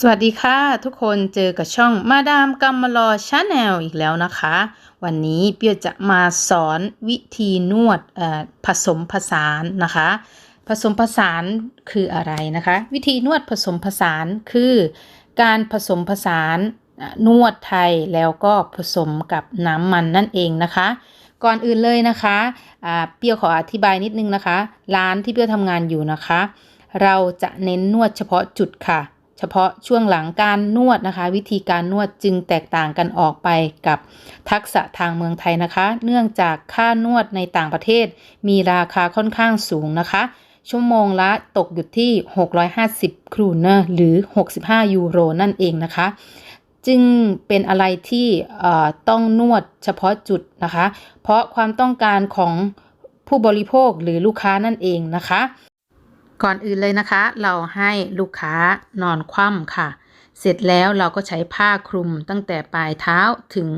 สวัสดีค่ะ ทุกคนเจอกับช่องมาดามกัมมลอชาแนลอีกแล้วนะคะ วันนี้เปียจะมาสอนวิธีนวดผสมผสานนะคะ ผสมผสานคืออะไรนะคะ วิธีนวดผสมผสานคือ การผสมผสานนวดไทยแล้วก็ผสมกับน้ำมันนั่นเองนะคะ ก่อนอื่นเลยนะคะเปียขออธิบายนิดนึงนะคะ ร้านที่เปียทำงานอยู่นะคะ เราจะเน้นนวดเฉพาะจุดค่ะ เฉพาะช่วงหลังการนวดนะคะ วิธีการนวดจึงแตกต่างกันออกไปกับทักษะทางเมืองไทยนะคะ เนื่องจากค่านวดในต่างประเทศ มีราคาค่อนข้างสูงนะคะ ชั่วโมงละตกอยู่ที่ 650 ครูเนอร์หรือ 65 ยูโรนั่นเองนะคะ จึงเป็นอะไรที่ต้องนวดเฉพาะจุดนะคะ เพราะความต้องการของผู้บริโภคหรือลูกค้านั่นเองนะคะ ก่อนอื่นเลยนะคะ เราให้ลูกค้านอนคว่ำค่ะ เสร็จแล้วเราก็ใช้ผ้าคลุมตั้งแต่ปลายเท้าถึง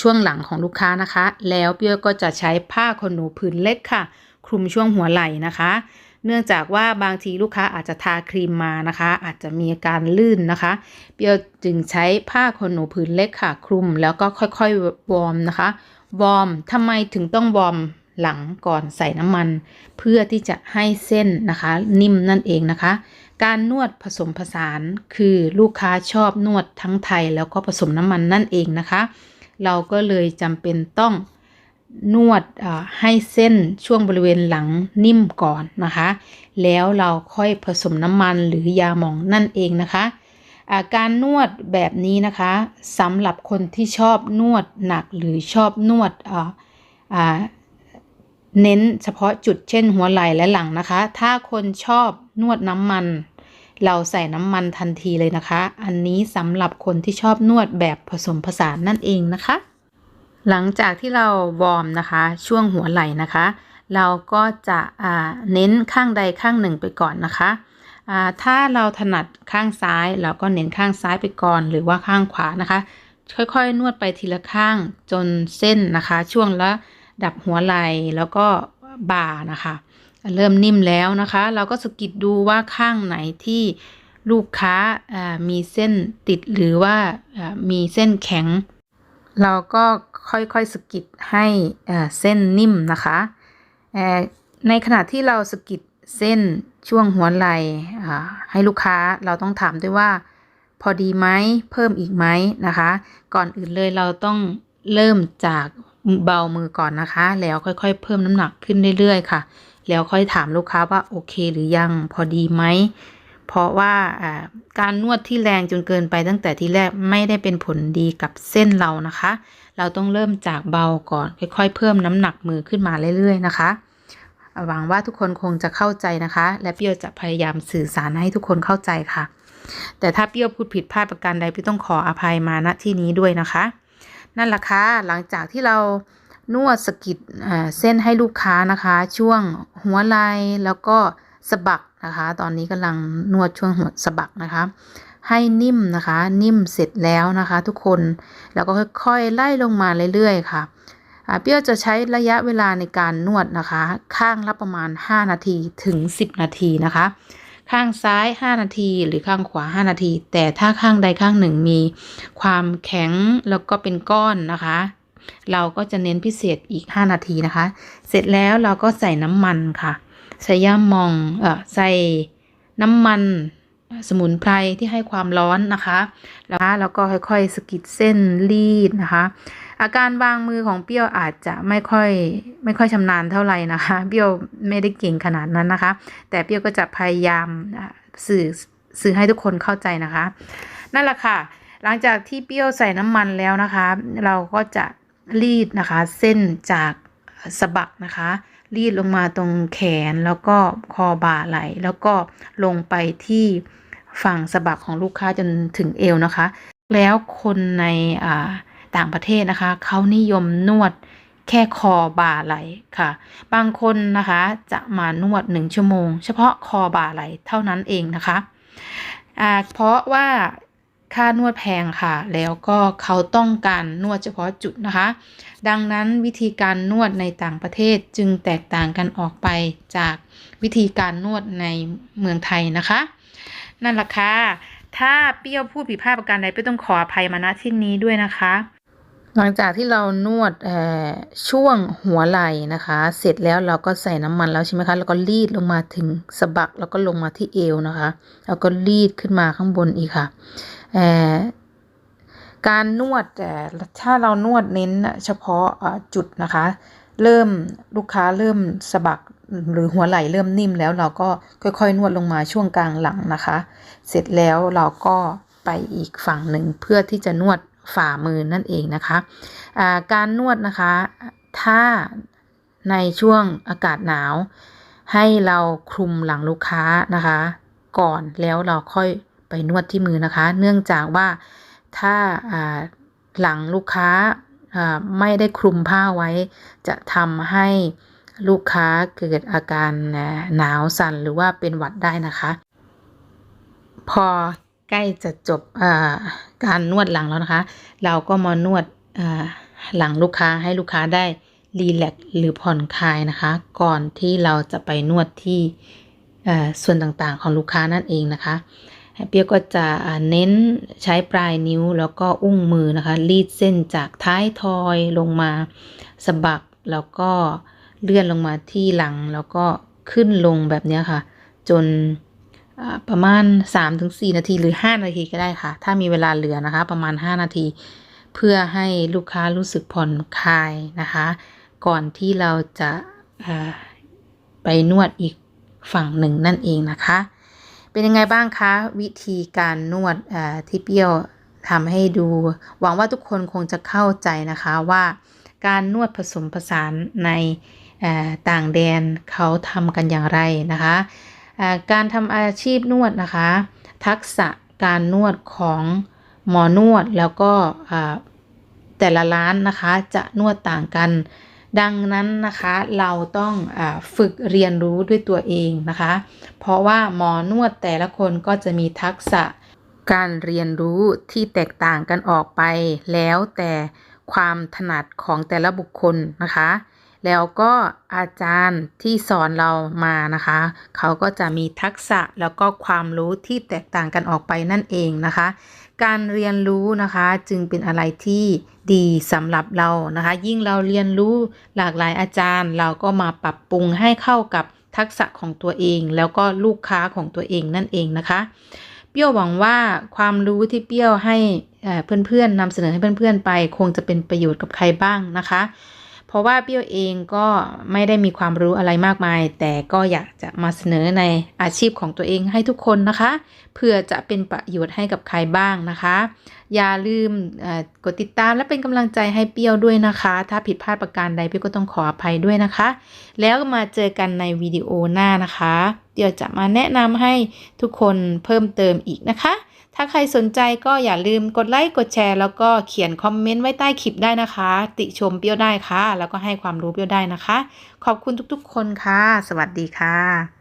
ช่วงหลังของลูกค้านะคะ แล้วเปียก็จะใช้ผ้าขนหนูผืนเล็กค่ะ คลุมช่วงหัวไหล่นะคะ เนื่องจากว่าบางทีลูกค้าอาจจะทาครีมมานะคะ อาจจะมีอาการลื่นนะคะ เปียจึงใช้ผ้าขนหนูผืนเล็กค่ะ คลุมแล้วก็ค่อยๆวอร์มนะคะ วอร์มทำไมถึงต้องวอร์ม หลังก่อนใส่น้ำมัน เพื่อที่จะให้เส้นนะคะ นิ่มนั่นเองนะคะ การนวดผสมผสานคือลูกค้าชอบนวดทั้งไทยแล้วก็ผสมน้ำมันนั่นเองนะคะ เราก็เลยจำเป็นต้องนวดให้เส้นช่วงบริเวณหลังนิ่มก่อนนะคะ แล้วเราค่อยผสมน้ำมันหรือยาหมองนั่นเองนะคะาการนวดแบบนี้นะคะสำหรับคนที่ชอบนวดหนักหรือชอบนวดอ่า เน้นเฉพาะจุดเช่นหัวไหล่และหลังนะคะ ถ้าคนชอบนวดน้ำมัน เราใส่น้ำมันทันทีเลยนะคะ อันนี้สำหรับคนที่ชอบนวดแบบผสมผสานนั่นเองนะคะ หลังจากที่เราวอร์มนะคะ ช่วงหัวไหล่นะคะ เราก็จะเน้นข้างใดข้างหนึ่งไปก่อนนะคะถ้าเราถนัดข้างซ้ายเราก็เน้นข้างซ้ายไปก่อน หรือว่าข้างขวานะคะ ค่อยๆ นวดไปทีละข้างจนเส้นนะคะ ช่วงละ ดับหัวไหล่แล้วก็บ่านะคะ เริ่มนิ่มแล้วนะคะ เราก็สกิดดูว่าข้างไหนที่ลูกค้ามีเส้นติดหรือว่ามีเส้นแข็ง เราก็ค่อยๆสกิดให้เส้นนิ่มนะคะในขณะที่เราสกิดเส้นช่วงหัวไหล่ให้ลูกค้าเราต้องถามด้วยว่า พอดีไหมเพิ่มอีกไหมนะคะ ก่อนอื่นเลยเราต้องเริ่มจาก เบามือก่อนนะคะ แล้วค่อยๆ เพิ่มน้ำหนักขึ้นเรื่อยๆ ค่ะ แล้วค่อยถามลูกค้าว่าโอเคหรือยังพอดีไหมเพราะว่าการนวดที่แรงจนเกินไปตั้งแต่ที่แรกไม่ได้เป็นผลดีกับเส้นเรานะคะ เราต้องเริ่มจากเบาก่อน ค่อยๆ เพิ่มน้ำหนักมือขึ้นมาเรื่อยๆ นะคะหวังว่าทุกคนคงจะเข้าใจนะคะ และเปียวจะพยายามสื่อสารให้ทุกคนเข้าใจค่ะ แต่ถ้าเปียวพูดผิดพลาดประการใดพี่ต้องขออภัยมาณที่นี้ด้วยนะคะ นั่นแหละค่ะหลังจากที่เรานวดสกิดเส้นให้ลูกค้านะคะ ช่วงหัวไหล่แล้วก็สะบักนะคะ ตอนนี้กำลังนวดช่วงหัวสะบักนะคะ ให้นิ่มนะคะ นิ่มเสร็จแล้วนะคะ ทุกคนแล้วก็ค่อยๆไล่ลงมาเรื่อยๆค่ะอ่าเปรี้ยวจะใช้ระยะเวลาในการนวดนะคะ ข้างละประมาณ 5 นาทีถึง 10 นาทีนะคะ ข้างซ้าย 5 นาที หรือข้างขวา 5 นาที แต่ถ้าข้างใดข้างหนึ่งมีความแข็งแล้วก็เป็นก้อนนะคะ เราก็จะเน้นพิเศษอีก 5 นาทีนะคะ เสร็จแล้วเราก็ใส่น้ำมันค่ะ ใส่ย่ามองเอ่อใส่น้ำมันสมุนไพรที่ให้ความร้อนนะคะ แล้วก็ค่อยๆสกิดเส้นรีดนะคะ อาการวางมือของเปรี้ยวอาจจะไม่ค่อยไม่ค่อยชำนาญเท่าไหร่นะคะ เปรี้ยวไม่ได้เก่งขนาดนั้นนะคะ แต่เปรี้ยวก็จะพยายามสื่อสื่อให้ทุกคนเข้าใจนะคะ นั่นแหละค่ะ หลังจากที่เปรี้ยวใส่น้ำมันแล้วนะคะ เราก็จะรีดนะคะ เส้นจากสะบักนะคะ รีดลงมาตรงแขนแล้วก็คอบ่าไหล แล้วก็ลงไปที่ฝั่งสะบักของลูกค้าจนถึงเอวนะคะ แล้วคนในอ่า ต่างประเทศนะคะเขานิยมนวดแค่คอบ่าไหลค่ะ บางคนนะคะจะมานวดหนึ่งชั่วโมง เฉพาะคอบ่าไหลเท่านั้นเองนะคะอ่าเพราะว่าค่านวดแพงค่ะ แล้วก็เขาต้องการนวดเฉพาะจุดนะคะ ดังนั้นวิธีการนวดในต่างประเทศจึงแตกต่างกันออกไปจากวิธีการนวดในเมืองไทยนะคะ นั่นแหละค่ะถ้าเปรี้ยวพูดผิดพลาดประการใดเปรี้ยวต้องขออภัยมาณที่นี้ด้วยนะคะ หลังจากที่เรานวดช่วงหัวไหล่นะคะ เสร็จแล้วเราก็ใส่น้ำมันแล้วใช่ไหมคะ แล้วก็รีดลงมาถึงสะบักแล้วก็ลงมาที่เอวนะคะ แล้วก็รีดขึ้นมาข้างบนอีกค่ะการนวดถ้าเรานวดเน้นเฉพาะจุดนะคะ เริ่มลูกค้าเริ่มสะบักหรือหัวไหล่เริ่มนิ่มแล้วเราก็ค่อยๆ นวดลงมาช่วงกลางหลังนะคะ เสร็จแล้วเราก็ไปอีกฝั่งหนึ่งเพื่อที่จะนวด ฝ่ามือนั่นเองนะคะอ่าการนวดนะคะ ถ้าในช่วงอากาศหนาว ให้เราคลุมหลังลูกค้านะคะ ก่อนแล้วเราค่อยไปนวดที่มือนะคะ เนื่องจากว่าถ้าหลังลูกค้าไม่ได้คลุมผ้าไว้ จะทำให้ลูกค้าเกิดอาการหนาวสั่นหรือว่าเป็นหวัดได้นะคะ พอ ใกล้จะจบการนวดหลังแล้วนะคะ เราก็มานวดหลังลูกค้าให้ลูกค้าได้รีแลกซ์หรือผ่อนคลายนะคะ ก่อนที่เราจะไปนวดที่ส่วนต่างๆของลูกค้านั่นเองนะคะเปียก็จะเน้นใช้ปลายนิ้วแล้วก็อุ้งมือนะคะ รีดเส้นจากท้ายทอยลงมาสะบักแล้วก็เลื่อนลงมาที่หลัง แล้วก็ขึ้นลงแบบนี้ค่ะ จน ประมาณ 3-4 นาทีหรือ 5 นาทีก็ได้ค่ะ ถ้ามีเวลาเหลือนะคะ ประมาณ 5 นาที เพื่อให้ลูกค้ารู้สึกผ่อนคลายนะคะ ก่อนที่เราจะไปนวดอีกฝั่งหนึ่งนั่นเองนะคะ เป็นยังไงบ้างคะ วิธีการนวดที่เปรี้ยวทำให้ดู หวังว่าทุกคนคงจะเข้าใจนะคะว่าการนวดผสมผสานในต่างแดนเขาทำกันอย่างไรนะคะ การทำอาชีพนวดนะคะ ทักษะการนวดของหมอนวดแล้วก็แต่ละร้านนะคะจะนวดต่างกัน ดังนั้นนะคะเราต้องอฝึกเรียนรู้ด้วยตัวเองนะคะ เพราะว่าหมอนวดแต่ละคนก็จะมีทักษะการเรียนรู้ที่แตกต่างกันออกไปแล้วแต่ความถนัดของแต่ละบุคคลนะคะ แล้วก็อาจารย์ที่สอนเรามานะคะ เขาก็จะมีทักษะแล้วก็ความรู้ที่แตกต่างกันออกไปนั่นเองนะคะ การเรียนรู้นะคะจึงเป็นอะไรที่ดีสำหรับเรานะคะ ยิ่งเราเรียนรู้หลากหลายอาจารย์ เราก็มาปรับปรุงให้เข้ากับทักษะของตัวเอง แล้วก็ลูกค้าของตัวเองนั่นเองนะคะเปรี้ยวหวังว่าความรู้ที่เปรี้ยวให้เพื่อนๆนำเสนอให้เพื่อนๆไป คงจะเป็นประโยชน์กับใครบ้างนะคะ เพราะว่าเปรี้ยวเองก็ไม่ได้มีความรู้อะไรมากมาย แต่ก็อยากจะมาเสนอในอาชีพของตัวเองให้ทุกคนนะคะ เพื่อจะเป็นประโยชน์ให้กับใครบ้างนะคะ อย่าลืมกดติดตามและเป็นกำลังใจให้เปรี้ยวด้วยนะคะ ถ้าผิดพลาดประการใดเปรี้ยวก็ต้องขออภัยด้วยนะคะ แล้วมาเจอกันในวิดีโอหน้านะคะ เดี๋ยวจะมาแนะนำให้ทุกคนเพิ่มเติมอีกนะคะ ถ้าใครสนใจก็อย่าลืมกดไลค์กดแชร์ แล้วก็เขียนคอมเมนต์ไว้ใต้คลิปได้นะคะ ติชมเปรี้ยวได้ค่ะ แล้วก็ให้ความรู้เปรี้ยวได้นะคะ ขอบคุณทุกๆ คนค่ะ สวัสดีค่ะ